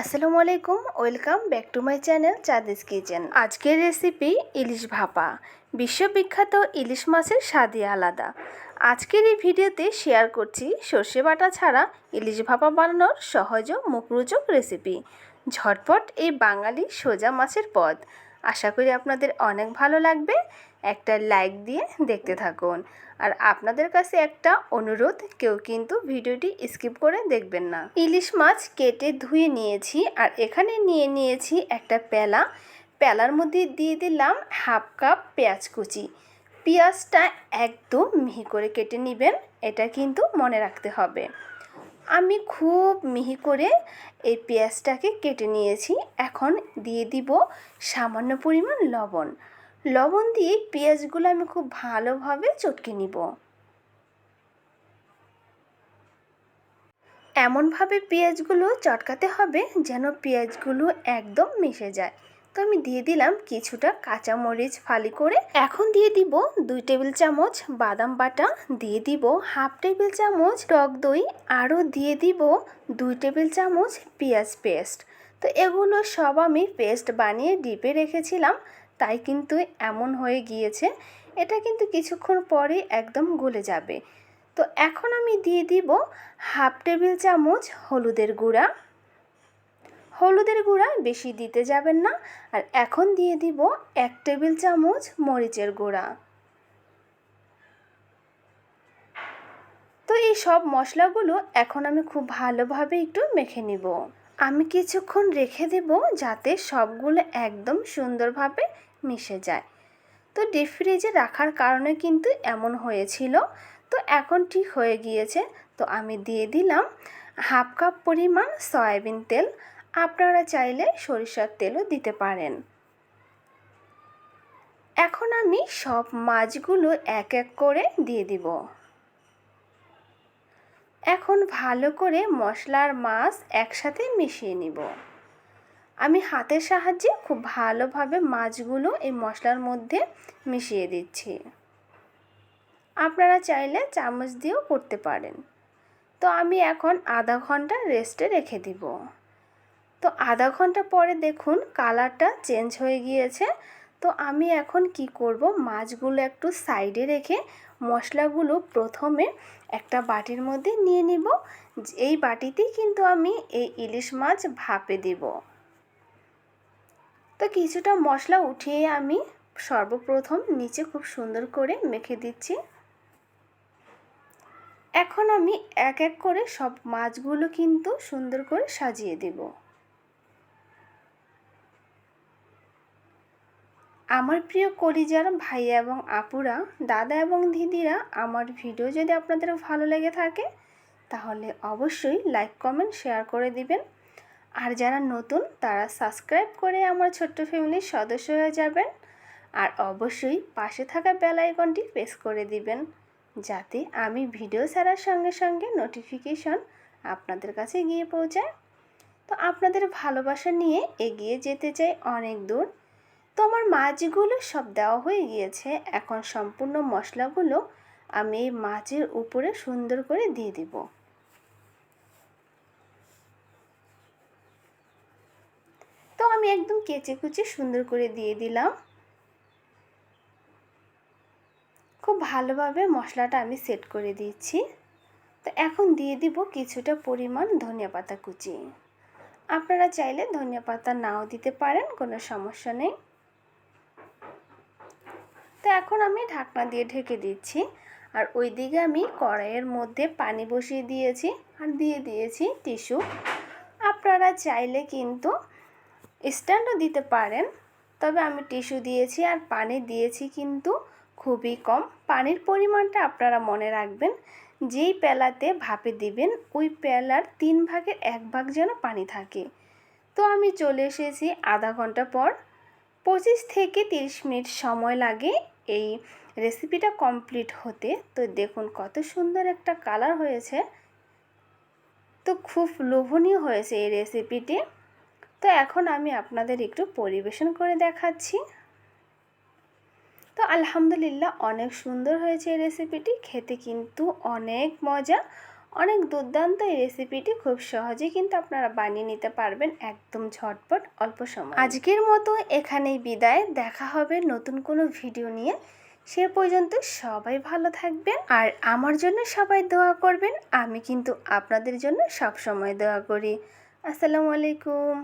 আসসালামু আলাইকুম, welcome back to my channel Chandi's kitchen. আজকের রেসিপি ইলিশ ভাপা। বিশ্ববিখ্যাত ইলিশ মাছের স্বাদই আলাদা। আজকের এই ভিডিওতে শেয়ার করছি সর্ষে বাটা ছাড়া ইলিশ ভাপা বানানোর সহজ ও মুখরোচক রেসিপি। ঝটপট এই বাঙালি সোজা মাছের পদ। আশা করি আপনাদের অনেক ভালো লাগবে। একটা লাইক দিয়ে দেখতে থাকুন। আর আপনাদের কাছে একটা অনুরোধ, কেউ কিন্তু ভিডিওটি স্কিপ করে দেখবেন না। ইলিশ মাছ কেটে ধুয়ে নিয়েছি আর এখানে নিয়ে নিয়েছি একটা পেলা পেলার মধ্যে দিয়ে দিলাম হাফ কাপ পেঁয়াজ কুচি। পেঁয়াজটা একদম মিহি করে কেটে নেবেন, এটা কিন্তু মনে রাখতে হবে। আমি খুব মিহি করে এই পেঁয়াজটাকে কেটে নিয়েছি। এখন দিয়ে দিব সামান্য পরিমাণ লবণ। লবণ দিয়ে পেঁয়াজগুলো আমি খুব ভালোভাবে চটকে নিব। এমনভাবে পেঁয়াজগুলো চটকাতে হবে যেন পেঁয়াজগুলো একদম মিশে যায়। তো আমি দিয়ে দিলাম কিছুটা কাঁচামরিচ ফালি করে। এখন দিয়ে দিব দুই টেবিল চামচ বাদাম বাটা, দিয়ে দিব হাফ টেবিল চামচ টক দই, আরও দিয়ে দিব দুই টেবিল চামচ পেঁয়াজ পেস্ট। তো এগুলো সব আমি পেস্ট বানিয়ে ডিপে রেখেছিলাম, তাই কিন্তু এমন হয়ে গিয়েছে। এটা কিন্তু কিছুক্ষণ পরে একদম গলে যাবে। তো এখন আমি দিয়ে দিব হাফ টেবিল চামচ হলুদের গুঁড়া। হলুদের গুঁড়া বেশি দিতে যাবেন না, আর এখন দিয়ে দিব এক টেবিল চামচ মরিচের গুঁড়া। তো এই সব মশলাগুলো এখন আমি খুব ভালোভাবে একটু মেখে নিব। আমি কিছুক্ষণ রেখে দেব যাতে সবগুলো একদম সুন্দরভাবে মিশে যায়। তো ডিপ ফ্রিজে রাখার কারণে কিন্তু এমন হয়েছিল। তো এখন ঠিক হয়ে গিয়েছে। তো আমি দিয়ে দিলাম হাফ কাপ পরিমাণ সয়াবিন তেল। আপনারা চাইলে সরিষার তেলও দিতে পারেন। এখন আমি সব মাছগুলো এক এক করে দিয়ে দিব। এখন ভালো করে মশলার মাছ একসাথে মিশিয়ে নিব। আমি হাতের সাহায্যে খুব ভালোভাবে মাছগুলো এই মশলার মধ্যে মিশিয়ে দিচ্ছি। আপনারা চাইলে চামচ দিয়েও করতে পারেন। তো আমি এখন আধা ঘণ্টা রেস্টে রেখে দিব। তো আধা ঘণ্টা পরে দেখুন কালারটা চেঞ্জ হয়ে গিয়েছে। তো আমি এখন কি করব, মাছগুলো একটু সাইডে রেখে মশলাগুলো প্রথমে একটা বাটির মধ্যে নিয়ে নিব। এই বাটিতেই কিন্তু আমি এই ইলিশ মাছ ভাপে দেব। তো কিছুটা মশলা উঠিয়ে আমি সর্বপ্রথম নিচে খুব সুন্দর করে মেখে দিচ্ছি। এখন আমি এক এক করে সব মাছগুলো কিন্তু সুন্দর করে সাজিয়ে দেব। আমার প্রিয় কলিজার ভাইয়া এবং আপুরা, দাদা এবং দিদিরা, আমার ভিডিও যদি আপনাদের ভালো লেগে থাকে, তাহলে অবশ্যই লাইক কমেন্ট শেয়ার করে দিবেন। আর যারা নতুন, তারা সাবস্ক্রাইব করে আমার ছোট্ট ফ্যামিলির সদস্য হয়ে যাবেন। আর অবশ্যই পাশে থাকা বেল আইকনটি প্রেস করে দিবেন, যাতে আমি ভিডিও ছাড়ার সঙ্গে সঙ্গে নোটিফিকেশন আপনাদের কাছে গিয়ে পৌঁছায়। তো আপনাদের ভালোবাসা নিয়ে এগিয়ে যেতে চাই অনেক দূর। তো আমার মাছগুলো সব দেওয়া হয়ে গিয়েছে। এখন সম্পূর্ণ মশলাগুলো আমি এই মাছের উপরে সুন্দর করে দিয়ে দিব। তো আমি একদম কেচে কুচে সুন্দর করে দিয়ে দিলাম। খুব ভালোভাবে মশলাটা আমি সেট করে দিচ্ছি। তো এখন দিয়ে দিব কিছুটা পরিমাণ ধনিয়া পাতা কুচি। আপনারা চাইলে ধনিয়া পাতা নাও দিতে পারেন, কোনো সমস্যা নেই। তো এখন আমি ঢাকনা দিয়ে ঢেকে দিচ্ছি। আর ওই দিকে আমি কড়াইয়ের মধ্যে পানি বসিয়ে দিয়েছি আর দিয়ে দিয়েছি টিস্যু। আপনারা চাইলে কিন্তু স্ট্যান্ডও দিতে পারেন, তবে আমি টিস্যু দিয়েছি আর পানি দিয়েছি কিন্তু খুবই কম। পানির পরিমাণটা আপনারা মনে রাখবেন, যেই পেলাতে ভাপে দিবেন, ওই পেলার তিন ভাগের এক ভাগ যেন পানি থাকে। তো আমি চলে এসেছি আধা ঘণ্টা পর। পঁচিশ থেকে তিরিশ মিনিট সময় লাগে এই রেসিপিটা কমপ্লিট হতে, তো দেখুন কত সুন্দর একটা কালার হয়েছে। তো খুব লোভনীয় হয়েছে এই রেসিপিটি তো এখন আমি আপনাদের একটু পরিবেশন করে দেখাচ্ছি। তো আলহামদুলিল্লাহ অনেক সুন্দর হয়েছে এই রেসিপিটি খেতে কিন্তু অনেক মজা। অনেক দুর্দান্ত এই রেসিপিটি খুব সহজেই কিন্তু আপনারা বানিয়ে নিতে পারবেন একদম ঝটপট, অল্প সময়। আজকের মতো এখানেই বিদায়। দেখা হবে নতুন কোনো ভিডিও নিয়ে। সে পর্যন্ত সবাই ভালো থাকবেন। আর আমার জন্য সবাই দোয়া করবেন। আমি কিন্তু আপনাদের জন্য সব সময় দোয়া করি। আসসালামু আলাইকুম।